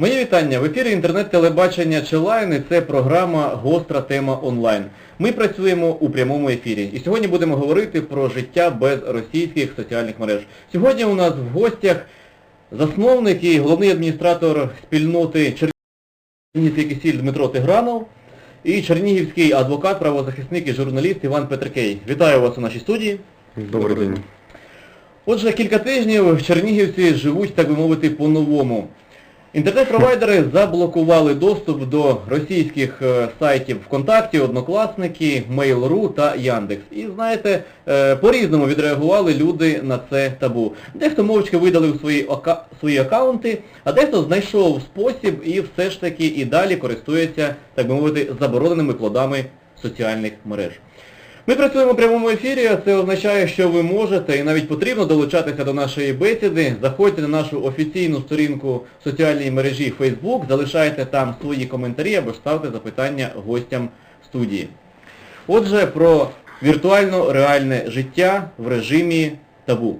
Моє вітання. В ефірі інтернет-телебачення Челайн і це програма Гостра тема онлайн. Ми працюємо у прямому ефірі. І сьогодні будемо говорити про життя без російських соціальних мереж. Сьогодні у нас в гостях засновник і головний адміністратор спільноти Чернігівський кисіль Дмитро Тигранов і чернігівський адвокат, правозахисник і журналіст Іван Петрикей. Вітаю вас у нашій студії. Добрий день. Отже, кілька тижнів в чернігівці живуть, так би мовити, по-новому. Інтернет-провайдери заблокували доступ до російських е, сайтів ВКонтакті, Однокласники, Mail.ru та Яндекс. І знаєте, е, по-різному відреагували люди на це табу. Дехто мовчки видалив свої, ока- свої акаунти, а дехто знайшов спосіб і все ж таки і далі користується, так би мовити, забороненими плодами соціальних мереж. Ми працюємо в прямому ефірі, це означає, що ви можете і навіть потрібно долучатися до нашої бесіди. Заходьте на нашу офіційну сторінку в соціальній мережі Facebook, залишайте там свої коментарі або ставте запитання гостям студії. Отже, про віртуально-реальне життя в режимі табу.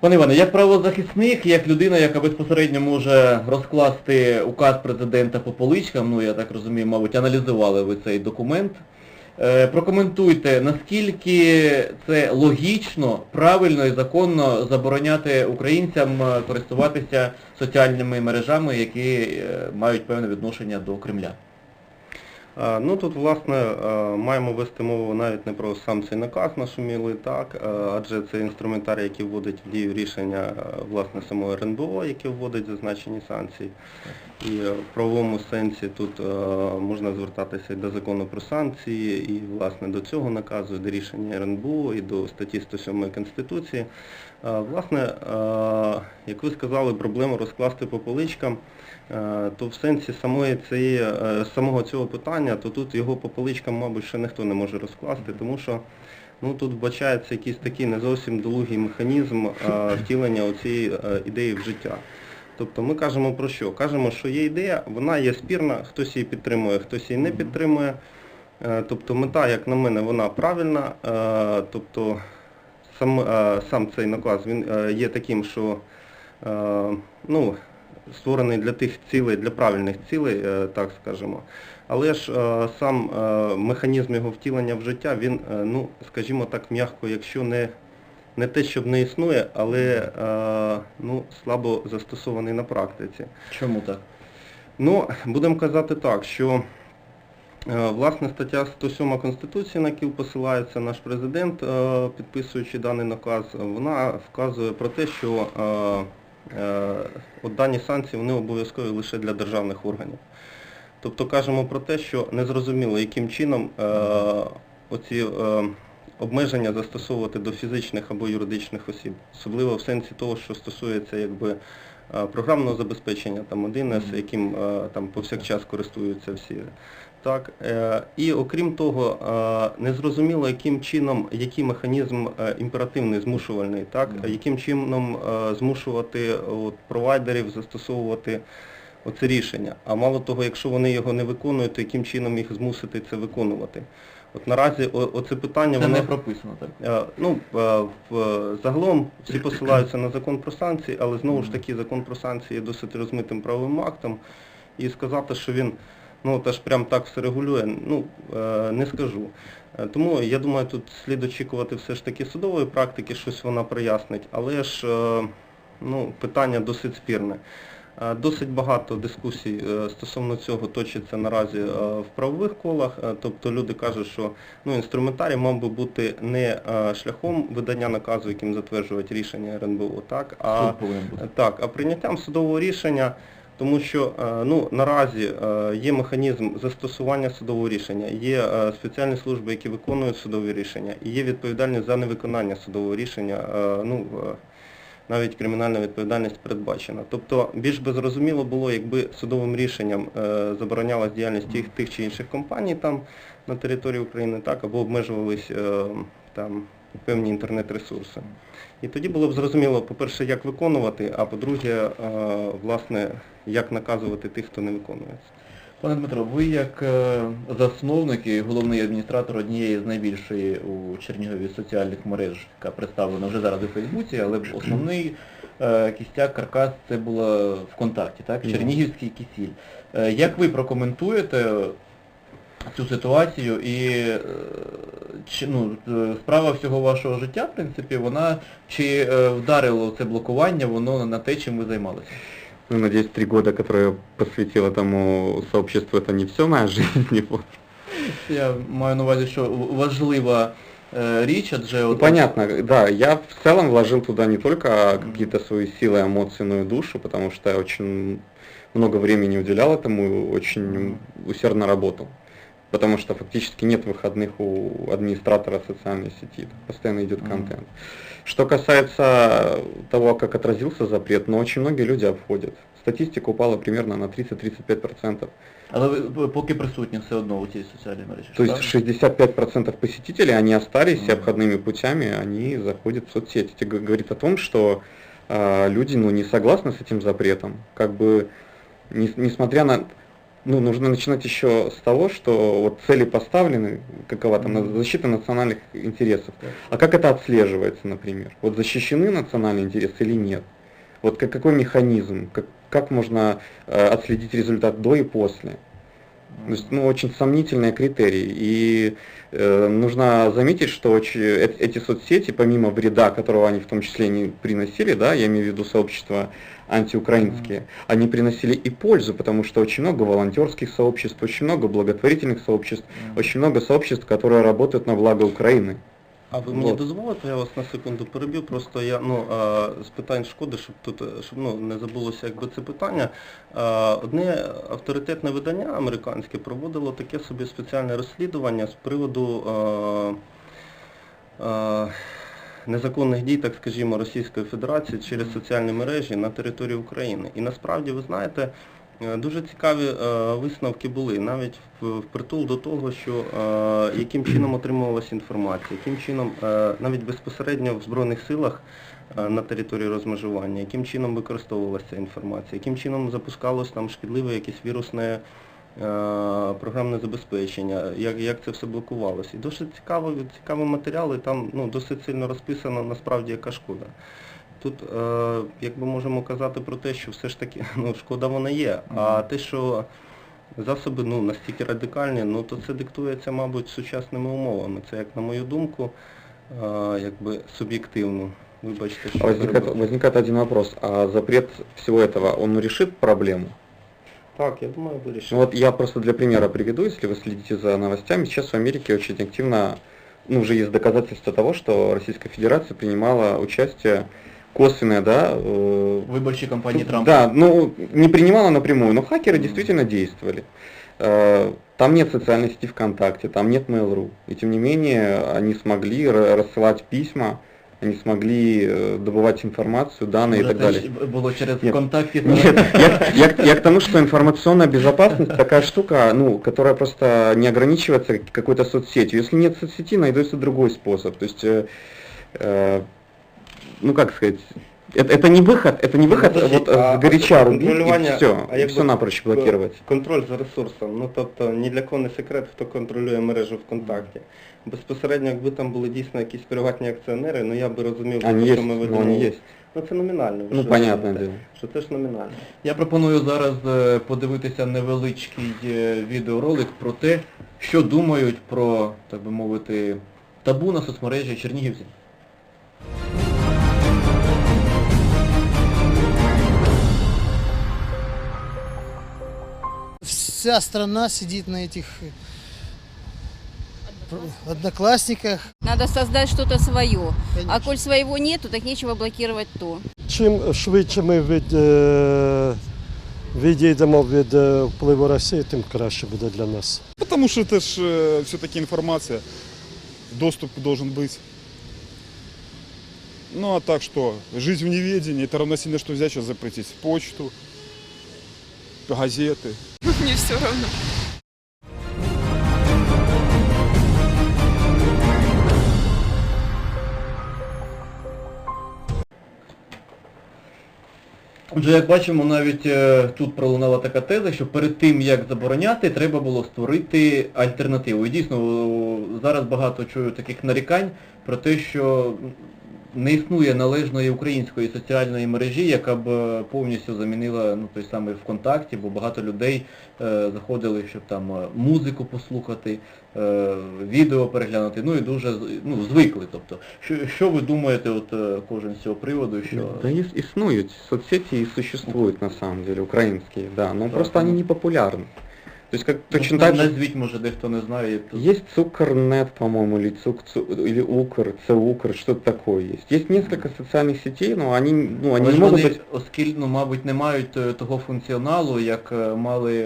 Пане Іване, як правозахисник, як людина, яка безпосередньо може розкласти указ президента по поличкам, ну я так розумію, мабуть, аналізували ви цей документ. Е, Прокоментуйте, наскільки це логічно, правильно і законно забороняти українцям е, користуватися соціальними мережами, які е, мають певне відношення до Кремля. А, Ну тут, власне, е, маємо вести мову навіть не про сам цей наказ нашумілий, так, е, адже це інструментарій, який вводить в дію рішення е, власне самого РНБО, яке вводить зазначені санкції. І е, в правовому сенсі тут е, можна звертатися і до закону про санкції, і власне до цього наказу, і до рішення РНБО, і до статті 107 Конституції. Е, Власне, е, як ви сказали, проблему розкласти по поличкам. Е, то в сенсі самої цієї, самого цього питання, то тут його по поличкам, мабуть, ще ніхто не може розкласти, тому що ну, тут вбачається якийсь такий не зовсім долугий механізм втілення цієї ідеї в життя. Тобто ми кажемо про що? Кажемо, що є ідея, вона є спірна, хтось її підтримує, хтось її не підтримує. Тобто мета, як на мене, вона правильна. Тобто сам, е, сам цей наказ він е, є таким, що е, ну, створений для тих цілей, для правильних цілей, так скажемо. Але ж сам механізм його втілення в життя, він, ну, скажімо так, м'яко, якщо не, не те, щоб не існує, але ну, слабо застосований на практиці. Чому так? Ну, будемо казати так, що власне стаття 107 Конституції, на яку посилається наш президент, е, підписуючи даний наказ, вона вказує про те, що е, е, от дані санкції вони обов'язкові лише для державних органів. Тобто кажемо про те, що незрозуміло, яким чином е, оці е, обмеження застосовувати до фізичних або юридичних осіб, особливо в сенсі того, що стосується якби е, програмного забезпечення, там 1С, яким е, там повсякчас користуються всі. Так, е, і окрім того, е, незрозуміло, яким чином, який механізм е, імперативний, змушувальний, так, яким чином змушувати от, провайдерів застосовувати оце рішення. А мало того, якщо вони його не виконують, то яким чином їх змусити це виконувати. От наразі о- оце питання, Це воно... не прописано, так? Ну, загалом всі посилаються на закон про санкції, але знову ж таки закон про санкції є досить розмитим правовим актом. І сказати, що він ну, теж прям так все регулює, ну, е, не скажу. Е, Тому я думаю, тут слід очікувати все ж таки судової практики, щось вона прояснить, але ж е, ну, питання досить спірне. Досить багато дискусій стосовно цього точиться наразі в правових колах, тобто люди кажуть, що ну, інструментарій мав би бути не шляхом видання наказу, яким затверджують рішення РНБО, так, а, так, а прийняттям судового рішення, тому що е, ну, наразі е, є механізм застосування судового рішення, є е, спеціальні служби, які виконують судові рішення, і є відповідальність за невиконання судового рішення. Ну, навіть кримінальна відповідальність передбачена. Тобто більш би зрозуміло було, якби судовим рішенням заборонялась діяльність тих, тих чи інших компаній там на території України, так, або обмежувались там певні інтернет-ресурси. І тоді було б зрозуміло, по-перше, як виконувати, а по-друге, е, власне, як наказувати тих, хто не виконує це. Пане Дмитро, ви як е, засновник і головний адміністратор однієї з найбільшої у Чернігові соціальних мереж, яка представлена вже зараз у Фейсбуці, але основний е, кістяк, каркас це було ВКонтакті, так? Чернігівський кисіль. Е, Як ви прокоментуєте цю ситуацію і е, чи, ну, е, справа всього вашого життя, в принципі, вона чи е, вдарило це блокування, воно на те, чим ви займалися? Ну, надеюсь, три года, которые я посвятил этому сообществу, это не все моя жизнь. Вот. Я маю на увазі, що важлива е, річ, адже Ну, от- понятно, да, я в целом вложил туда не только какие-то свои силы, эмоции, но и душу, потому что я очень много времени уделял этому, очень усердно работал. Потому что фактически нет выходных у администратора социальной сети, постоянно идет Мгм. контент. Что касается того, как отразился запрет, но очень многие люди обходят. Статистика упала примерно на 30-35%. Але ви поки присутні все одно у цій соціальній мережі. То есть правильно? 65% посетителей, они остались и Мгм. обходными путями, они заходят в соцсети. Это г- говорит о том, что а, люди ну, не согласны с этим запретом. Как бы, не- несмотря на... ну, нужно начинать еще с того, что вот цели поставлены, какова там, защита национальных интересов. А как это отслеживается, например? Вот защищены национальные интересы или нет? Вот как, какой механизм? Как, как можно э, отследить результат до и после? То есть, ну, очень сомнительные критерии. И э, нужно заметить, что оч- э- эти соцсети, помимо вреда, которого они в том числе не приносили, да, я имею в виду сообщества антиукраинские, они приносили и пользу, потому что очень много волонтерских сообществ, очень много благотворительных сообществ, Мгм. очень много сообществ, которые работают на благо Украины. А ви мені дозволите, я вас на секунду переб'ю, просто я ну з питань шкоди, щоб тут щоб ну не забулося якби це питання. Одне авторитетне видання американське проводило таке собі спеціальне розслідування з приводу незаконних дій, так скажімо, Російської Федерації через соціальні мережі на території України. І насправді ви знаєте. Е, Дуже цікаві е, висновки були, навіть впритул до того, що е, яким чином отримувалася інформація, яким чином навіть безпосередньо в Збройних силах на території розмежування, яким чином використовувалася інформація, яким чином запускалось там шкідливе якесь вірусне програмне забезпечення, як, як це все блокувалося. І досить цікаво, цікаві матеріали, там ну, досить сильно розписано насправді яка шкода. Тут, е, якби можемо казати про те, що все ж таки ну, шкода вона є, а те, що засоби ну, настільки радикальні, ну то це диктується, мабуть, сучасними умовами. Це, як на мою думку, е, якби суб'єктивно. Вибачте, що Возникает, возникает один вопрос. А запрет всего этого, он решит проблему? Так, я думаю, вирішив. Ну вот я просто для примера приведу, если вы следите за новостями, сейчас в Америке очень активно, ну уже есть доказательства того, что Российская Федерация принимала участие косвенное, да, э, Виборчі кампанії Трампа. да, ну не принимала напрямую, но хакеры Мгм. действительно действовали. Э, Там нет социальной сети ВКонтакте, там нет Mail.ru. И тем не менее они смогли ра- рассылать письма, они смогли э, добывать информацию, данные и Може, так це далее. ж було через Нет. контакти. Нет, я, я- я к тому, что информационная безопасность такая штука, ну, которая просто не ограничивается какой-то соцсетью. Если нет соцсети, найдется другой способ. То есть, э, э, ну как сказать, это, это не выход, это не выход Подожди, вот а с горяча рубить и контролювання- все, а и якби все напрочь блокировать. Контроль за ресурсом. Ну тобто ні для кого не секрет, хто контролює мережу ВКонтакті. Безпосередньо, якби там були дійсно якісь приватні акціонери, ну я би розумів, Они що есть, ми но ведемо. они есть. Ну це номінально. ви Ну, що понятное розумієте? дело. Що це ж номінально. Я пропоную зараз е, подивитися невеличкий е, відеоролик про те, що думають про, так би мовити, табу на соцмережі чернігівці. Вся страна сидит на этих э, пр- одноклассниках. Надо создать что-то свое. А Конечно. коль своего нету, так нечего блокировать то. Чим швидше ми від, е, відійдемо від е, впливу Росії, тим краще буде для нас. Потому что это же все-таки информация, доступ должен быть. Ну а так что, жизнь в неведении, это равносильно, что взять сейчас запретить почту, газеты. Мне все равно. Отже, як бачимо, навіть е, тут пролунала така теза, що перед тим, як забороняти, треба було створити альтернативу. І дійсно, зараз багато чую таких нарікань про те, що не існує належної української соціальної мережі, яка б е, повністю замінила ну, той самий ВКонтакті, бо багато людей е, заходили, щоб там е, музику послухати, е, відео переглянути, ну і дуже ну, звикли. Тобто, що, що ви думаєте, от е, кожен з цього приводу, що Да, існують, соцсети и существуют на самом деле, украинские, да, Да, просто они ну. не популярны. То есть как Ну, точно на- так же назвіть, може, дехто не знає. то- есть Цукрнет, по-моему, или Цук, Цу- или Укр, Цеукр, что-то такое есть. Есть несколько социальных сетей, но они, ну, они Але не ж могут вони, быть, оскільки, ну, мабуть, не мають е, того функціоналу, як е, мали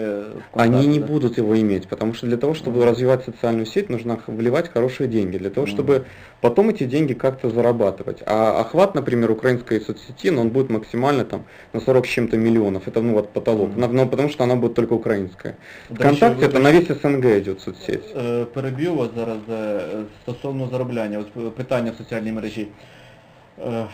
ВКонтакті, они не да? будут его иметь, потому что для того, чтобы развивать социальную сеть, нужно х- вливать хорошие деньги, для того, Мгм. чтобы потом эти деньги как-то зарабатывать. А охват, например, украинской соцсети, ну, он будет максимально там на 40 с чем-то миллионов, это ну вот потолок, Мгм. На- но потому что она будет только украинская. До речі, ВКонтакте это вибачте, на весь СНГ идет соцсеть. Е, Переб'ю вас зараз е, стосовно заробляння, Ось, е, питання в соціальній мережі. Е,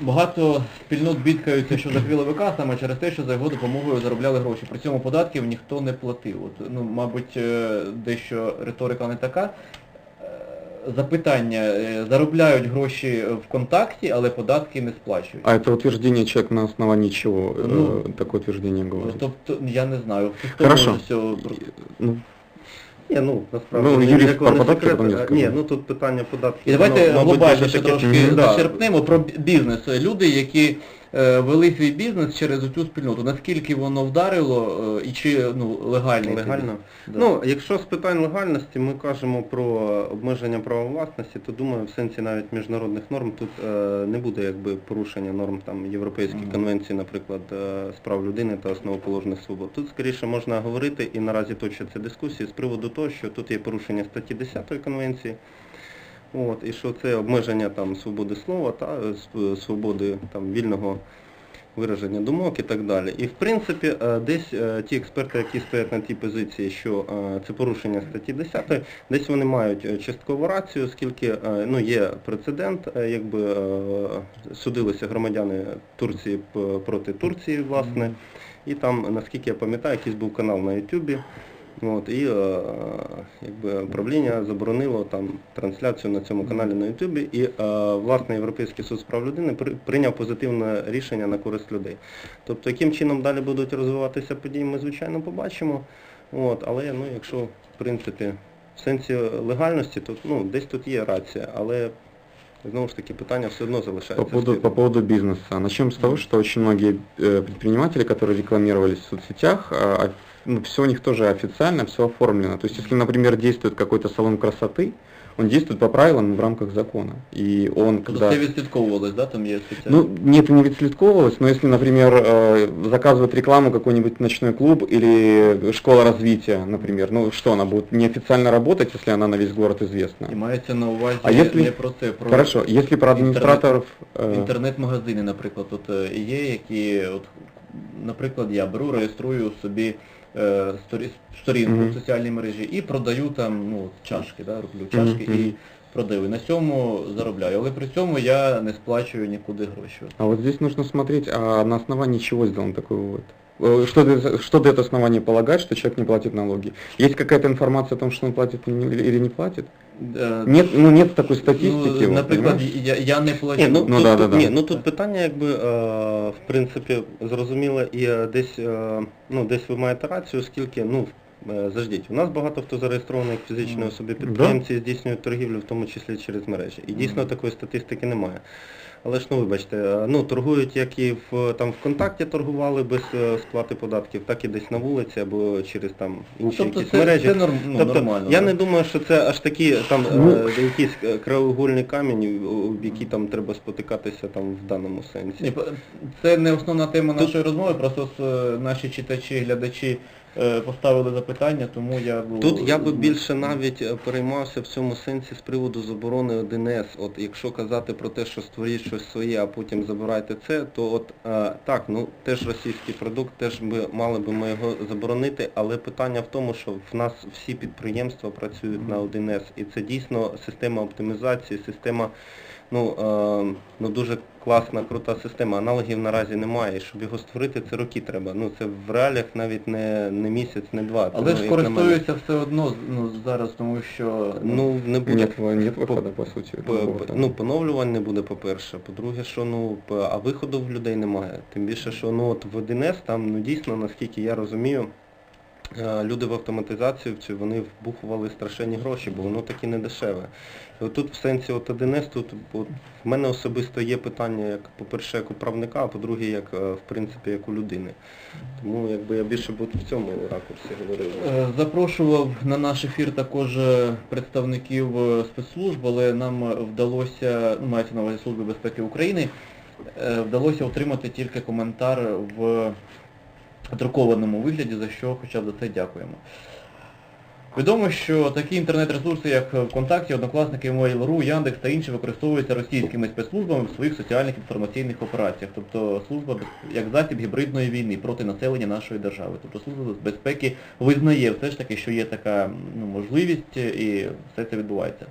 Багато спільнот бідкаються, що закрили ВК саме через те, що за його допомогою заробляли гроші. При цьому податків ніхто не платив. От, ну, мабуть, е, дещо риторика не така. Запитання, е, заробляють гроші ВКонтакті, але податки не сплачують. А это утверждение человек на основании чего э, Ну, такое утверждение говорит? Тобто, я не знаю, Хорошо. може. Ну, Ні, ну, насправді, Ну, юрист про податки секрет. не. Ні, ну тут питання податків. І давайте дуже таке- трошки зачерпнемо про бі- бізнес. Люди, які вели свій бізнес через цю спільноту, наскільки воно вдарило е, і чи ну, легально? Легально? Да. Ну, якщо з питань легальності ми кажемо про обмеження права власності, то думаю, в сенсі навіть міжнародних норм тут е, не буде якби порушення норм там Європейської Мгм. конвенції, наприклад, е, з прав людини та основоположних свобод. Тут скоріше можна говорити, і наразі точаться дискусії з приводу того, що тут є порушення статті 10 конвенції. От, і що це обмеження там свободи слова та е, свободи там вільного вираження думок і так далі. І в принципі е, десь е, ті експерти, які стоять на тій позиції, що е, це порушення статті 10, десь вони мають е, часткову рацію, оскільки е, ну, є прецедент, е, якби е, судилися громадяни Турції проти Турції, власне. І там, наскільки я пам'ятаю, якийсь був канал на Ютубі. От, і е, якби правління заборонило там трансляцію на цьому каналі на Ютубі, і е, власне Європейський суд з прав людини при- прийняв позитивне рішення на користь людей. Тобто, яким чином далі будуть розвиватися події, ми звичайно побачимо. От, але ну, якщо в принципі в сенсі легальності, то ну, десь тут є рація, але знову ж таки питання все одно залишається. По поводу, по поводу бизнеса. Начнем с того, что очень многие э, предприниматели, которые рекламировались в соцсетях, а, а, ну, все у них тоже официально, все оформлено. То есть, если, например, действует какой-то салон красоты, он действует по правилам и в рамках закона. И он, Тобто когда... це відслідковувалось, да? Там є спеціальні... Ну, нет, не відслідковувалось, но если, например, э, заказывает рекламу какой-нибудь ночной клуб или школа развития, например, ну что, она будет неофициально работать, если она на весь город известна? І мається на увазі А якщо- не про це, про Хорошо, если про администраторов... э, інтернет-магазини, наприклад, тут е, є, які, от, наприклад, я беру, реєструю собі е, сторі- сторінку в соціальній мережі і продаю там ну, чашки, да, роблю чашки і продаю. На цьому заробляю. Але при цьому я не сплачую нікуди гроші. А вот здесь нужно смотреть, а на основании чего сделан такой вывод? Э, Что, что дает основание полагать, что человек не платит налоги? Есть какая-то информация о том, что он платит или не- платит? Е, Нет, ну нет такой статистики. ну, наприклад, я, я не плачу. Ні, ну, Ну, тут, да, тут, да, ні, да. ну тут питання якби е, в принципі зрозуміле і е, десь е, ну десь ви маєте рацію, оскільки ну е, заждіть, у нас багато хто зареєстрований як фізичної особи підприємці здійснюють торгівлю, в тому числі через мережі. І дійсно такої статистики немає. Але ж ну вибачте, е, ну торгують як і в там ВКонтакті торгували без е, сплати податків, так і десь на вулиці або через там інші тобто якісь це, мережі. це норм, ну, тобто, нормально. я да. не думаю, що це аж такі там Ну. е, якийсь е, краєугольний камінь, в який там треба спотикатися там в даному сенсі. Це не основна тема Тут- нашої розмови, просто наші читачі, глядачі поставили запитання, тому я бу- Тут я би більше навіть е, переймався в цьому сенсі з приводу заборони 1С. От якщо казати про те, що створіть щось своє, а потім забирайте це, то от е, так, ну теж російський продукт, теж би мали би ми його заборонити, але питання в тому, що в нас всі підприємства працюють на 1С, і це дійсно система оптимізації, система ну, е, ну дуже класна, крута система, аналогів наразі немає. І щоб його створити, це роки треба. Ну це в реаліях навіть не, не місяць, не два. Але ж користуються все одно ну, зараз, тому що Ну, не буде Нет, нет выхода, по сути. П- другого, п- Ну, поновлювань не буде, по-перше. По-друге, що ну, а виходу в людей немає. Тим більше, що ну от в 1С там, ну дійсно, наскільки я розумію, люди в автоматизацію цю вони вбухували страшенні гроші, бо воно таки не дешеве. І отут в сенсі от 1С, тут от, в мене особисто є питання, як, по-перше, як у правника, а по-друге, як е, в принципі, як у людини. Тому якби я більше б в цьому ракурсі говорив. Е, Запрошував на наш ефір також е, представників е, спецслужб, але нам е, вдалося, ну, мається на увазі Служби безпеки України, е, вдалося отримати тільки коментар в друкованому вигляді, за що хоча б за це дякуємо. Відомо, що такі інтернет-ресурси, як ВКонтакті, Однокласники, Mail.ru, Яндекс та інші використовуються російськими спецслужбами в своїх соціальних інформаційних операціях, тобто служба як засіб гібридної війни проти населення нашої держави. Тобто служба безпеки визнає все ж таки, що є така ну, можливість і все це відбувається.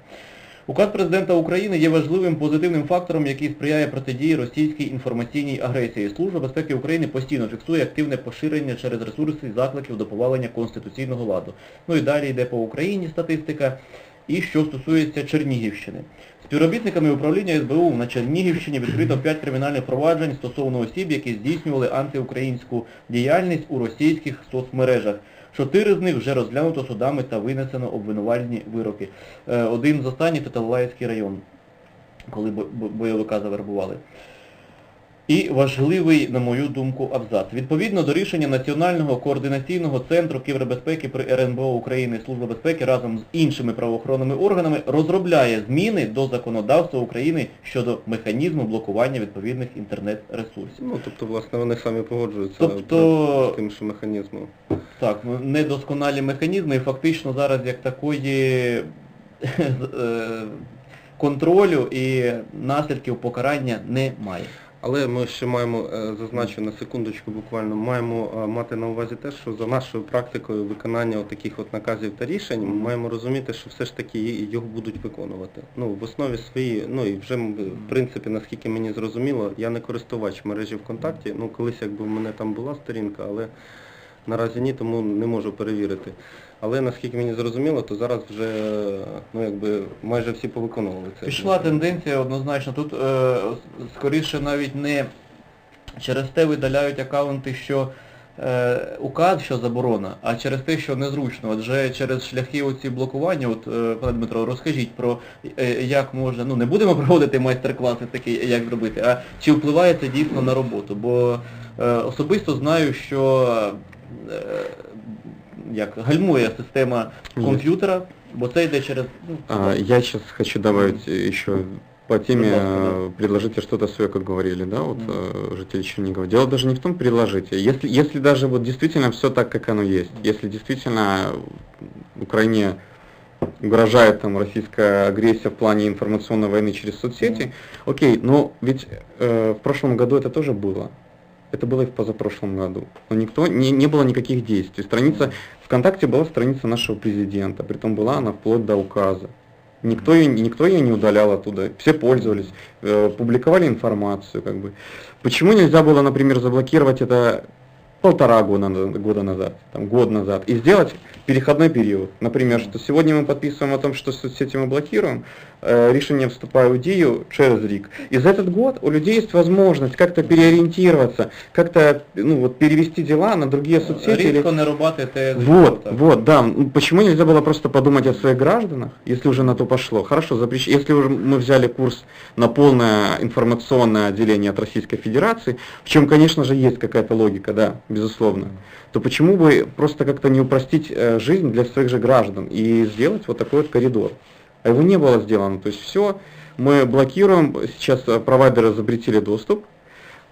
Указ президента України є важливим позитивним фактором, який сприяє протидії російській інформаційній агресії. Служба безпеки України постійно фіксує активне поширення через ресурси закликів до повалення конституційного ладу. Ну і далі йде по Україні статистика. І що стосується Чернігівщини. Співробітниками управління СБУ на Чернігівщині відкрито 5 кримінальних проваджень стосовно осіб, які здійснювали антиукраїнську діяльність у російських соцмережах. Чотири з них вже розглянуто судами та винесено обвинувальні вироки. Е, Один з останніх Таталаївський район, коли бо- бо- бойовика завербували. І важливий, на мою думку, абзац. Відповідно до рішення Національного координаційного центру кібербезпеки при РНБО України Служба безпеки разом з іншими правоохоронними органами розробляє зміни до законодавства України щодо механізму блокування відповідних інтернет-ресурсів. Ну, тобто, власне, вони самі погоджуються Тобто- з тим, що механізмом. Так, ну, недосконалі механізми і фактично зараз як такої е, контролю і наслідків покарання немає. Але ми ще маємо, е, зазначу на секундочку буквально, маємо е, мати на увазі те, що за нашою практикою виконання таких от наказів та рішень, ми маємо розуміти, що все ж таки його будуть виконувати. Ну, в основі своїй, ну і вже, в принципі, наскільки мені зрозуміло, я не користувач мережі ВКонтакті, ну колись якби в мене там була сторінка, але наразі ні, тому не можу перевірити. Але наскільки мені зрозуміло, то зараз вже ну, якби, майже всі повиконували це. Пішла тенденція однозначно. Тут е, скоріше навіть не через те видаляють аккаунти, що е, указ, що заборона, а через те, що незручно. Адже через шляхи оці блокування, от, е, пане Дмитро, розкажіть про е, як можна, ну не будемо проводити майстер-класи такі, як зробити, а чи впливає це дійсно на роботу? Бо е, особисто знаю, що як гальмує система комп'ютера, бо це йде через ну, А, я сейчас хочу добавить еще по теме, э, предложите что-то свое, как говорили, да, вот э, жители Чернигова. Дело даже не в том, предложите. Если, если даже вот действительно все так, как оно есть, если действительно Украине угрожает там российская агрессия в плане информационной войны через соцсети, окей, но ведь э, в прошлом году это тоже было. Это было и в позапрошлом году. Но никто, не, не было никаких действий. Страница, ВКонтакте была страница нашего президента, притом была она вплоть до указа. Никто ее, никто ее не удалял оттуда, все пользовались, э, публиковали информацию, как бы. Почему нельзя было, например, заблокировать это полтора года, года назад, там, год назад, и сделать переходной период. Например, что сегодня мы подписываем о том, что соцсети мы блокируем, э, решение вступает в дію через рік. И за этот год у людей есть возможность как-то переориентироваться, как-то ну, вот, перевести дела на другие соцсети. или- Різко не рубати те вот, так. вот, да. Ну, Почему нельзя было просто подумать о своих гражданах, если уже на то пошло? Хорошо, запрещ... если уже мы взяли курс на полное информационное отделение от Российской Федерации, в чем, конечно же, есть какая-то логика, да, безусловно, то почему бы просто как-то не упростить э, жизнь для своих же граждан и сделать вот такой вот коридор? А его не было сделано. То есть все, мы блокируем, сейчас э, провайдеры запретили доступ.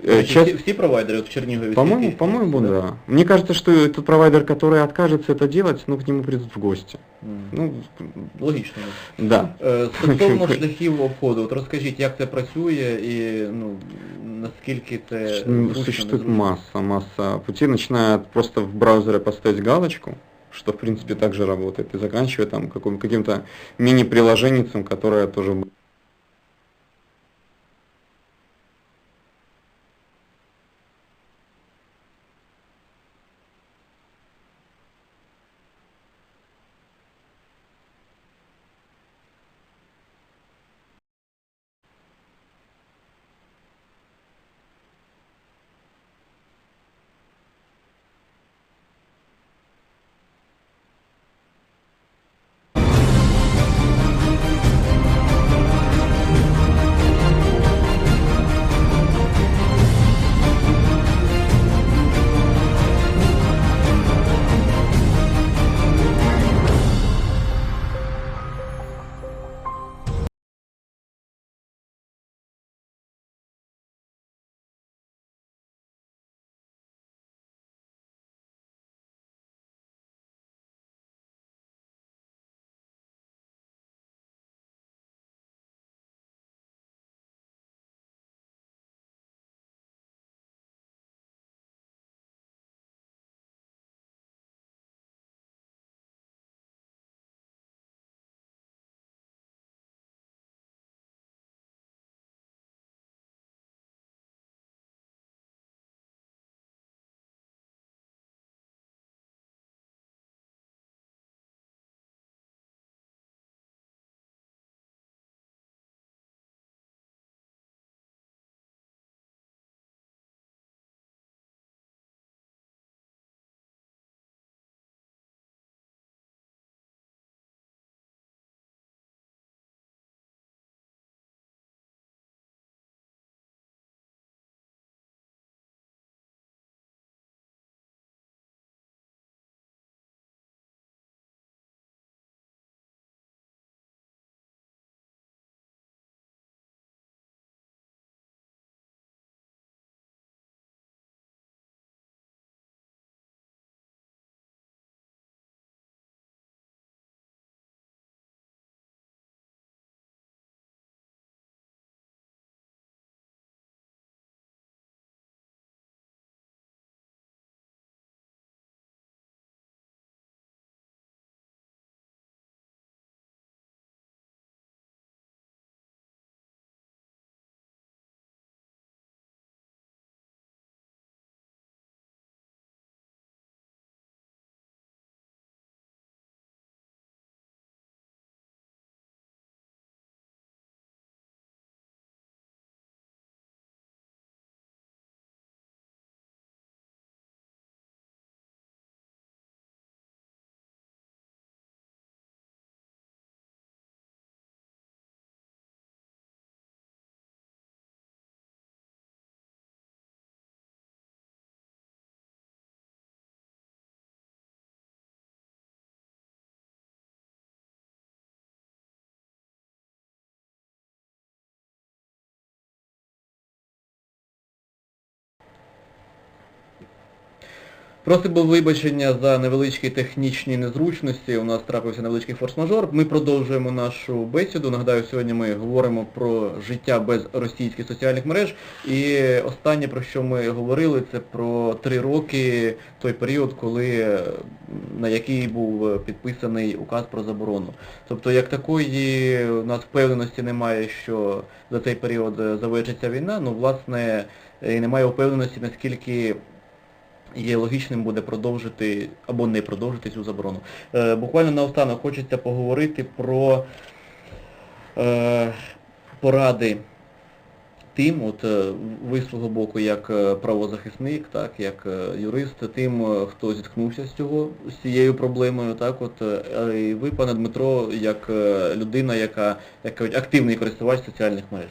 Э, Значить, часть- всі, всі провайдери от в Чернігові. по-моему, скільки? по-моему, да. Мне кажется, что этот провайдер, который откажется это делать, ну, к нему придут в гости. М, Ну, Логічно. да. Е, Стосовно шляхів обходу, от розкажіть, як це працює і ну, наскільки це Ш- зручно, Существует незручно? масса, масса путей, начиная от просто в браузере поставить галочку, что в принципе также работает, и заканчивая там каким- каким-то мини-приложенницем, которое тоже Просимо вибачення за невеличкі технічні незручності. У нас трапився невеличкий форс-мажор. Ми продовжуємо нашу бесіду. Нагадаю, сьогодні ми говоримо про життя без російських соціальних мереж. І останнє, про що ми говорили, це про три роки, той період, коли на який був підписаний указ про заборону. Тобто як такої у нас впевненості немає, що за цей період завершиться війна, ну власне і немає впевненості, наскільки є логічним буде продовжити або не продовжити цю заборону. Е, буквально наостанок хочеться поговорити про е, поради тим, от е, ви з свого боку як е, правозахисник, так, як е, юрист, тим, хто зіткнувся з цього, з цією проблемою, так, от, і ви, пане Дмитро, як людина, яка, як активний користувач соціальних мереж.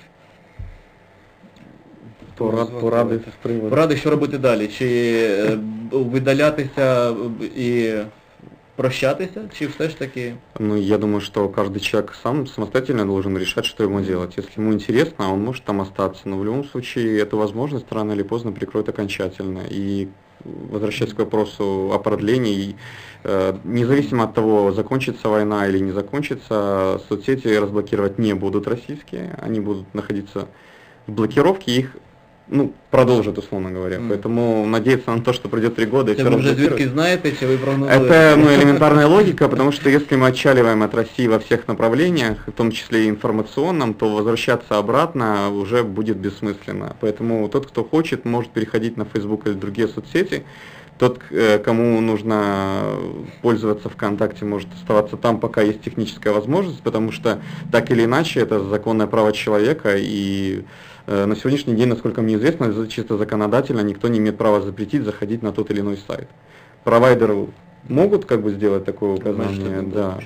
Порад, поради з приводу. Поради, що робити далі? Чи видалятися і прощатися, чи все ж таки... Ну, я думаю, что каждый человек сам самостоятельно должен решать, что ему делать. Если ему интересно, он может там остаться. Но в любом случае, эту возможность рано или поздно прикроют окончательно. И возвращаясь к вопросу о продлении, э, независимо от того, закончится война или не закончится, соцсети разблокировать не будут российские. Они будут находиться в блокировке, их ну, продолжат, условно говоря. Мгм. Поэтому надеяться на то, что пройдет три года и Це все ви вже разблокируют. звідки знаєте, чи ви прогнозуєте? Это ну, элементарная логика, потому что если мы отчаливаем от России во всех направлениях, в том числе и информационном, то возвращаться обратно уже будет бессмысленно. Поэтому тот, кто хочет, может переходить на Facebook или другие соцсети. Тот, э, кому нужно пользоваться ВКонтакте, может оставаться там, пока есть техническая возможность, потому что так или иначе это законное право человека и э, на сегодняшний день, насколько мне известно, чисто законодательно никто не имеет права запретить заходить на тот или иной сайт. Провайдеры могут как бы сделать такое указание, буде, да.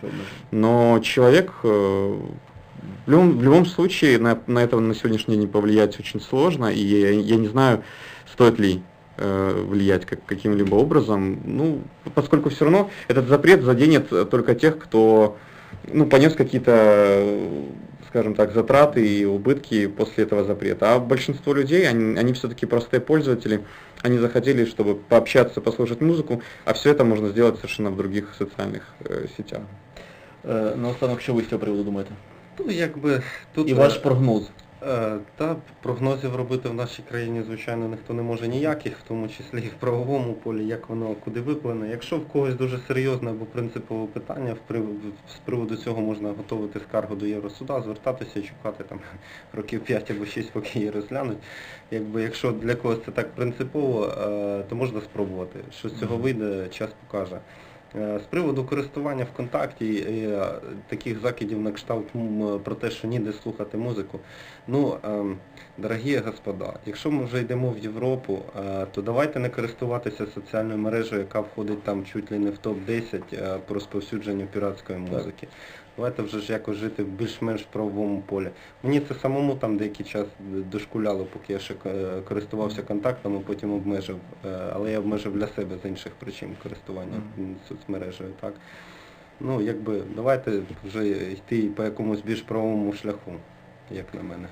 Но человек э, в любом, в любом случае на, на это на сегодняшний день повлиять очень сложно, и я, я не знаю, стоит ли э, влиять как, каким-либо образом, ну, поскольку все равно этот запрет заденет э, только тех, кто ну, понес какие-то, э, скажем так, затраты и убытки после этого запрета. А большинство людей, они, они все-таки простые пользователи, они захотели, чтобы пообщаться, послушать музыку, а все это можно сделать совершенно в других социальных э, сетях. Е, Наостанок, що ви з цього приводу думаєте? Ну, якби тут І ваш прогноз. Е, Та прогнозів робити в нашій країні, звичайно, ніхто не може ніяких, в тому числі і в правовому полі, як воно куди виплине. Якщо в когось дуже серйозне або принципове питання, з приводу цього можна готувати скаргу до Євросуда, звертатися і чекати там років 5 або 6, поки її розглянуть. Якби якщо для когось це так принципово, е, то можна спробувати. Що з цього вийде, час покаже. Е, З приводу користування ВКонтакті і е, таких закидів на кшталт про те, що ніде слухати музику. Ну, ем, дорогі господа, якщо ми вже йдемо в Європу, е, то давайте не користуватися соціальною мережею, яка входить там чуть ли не в топ-10 е, по розповсюдженню піратської музики. Давайте вже ж якось жити в більш-менш правовому полі. Мені це самому там деякий час дошкуляло, поки я ще користувався контактом, а потім обмежив. Е, Але я обмежив для себе з інших причин користування соцмережею. Так? Ну, якби, давайте вже йти по якомусь більш правовому шляху, як на мене.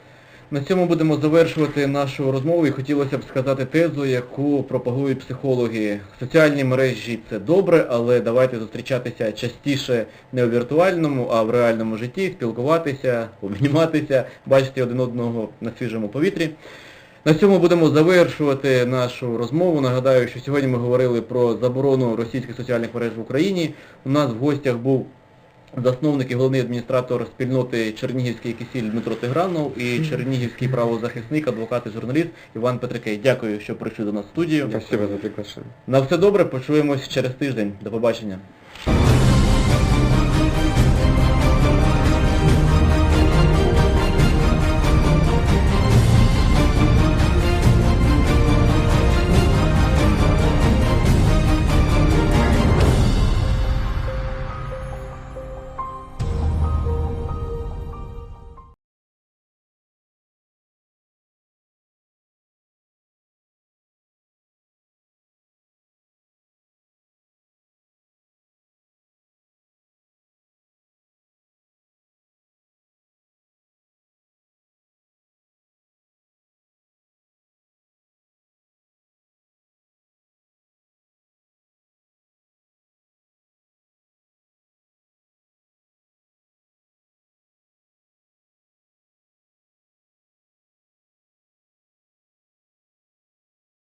На цьому будемо завершувати нашу розмову і хотілося б сказати тезу, яку пропагують психологи. Соціальні мережі це добре, але давайте зустрічатися частіше не у віртуальному, а в реальному житті, спілкуватися, обніматися, бачити один одного на свіжому повітрі. На цьому будемо завершувати нашу розмову. Нагадаю, що сьогодні ми говорили про заборону російських соціальних мереж в Україні. У нас в гостях був засновник і головний адміністратор спільноти Чернігівський кисіль Дмитро Тигранов і чернігівський правозахисник, адвокат і журналіст Іван Петрикей. Дякую, що прийшли до нас в студію. Дякую за приглашення. На все добре, почуємось через тиждень. До побачення.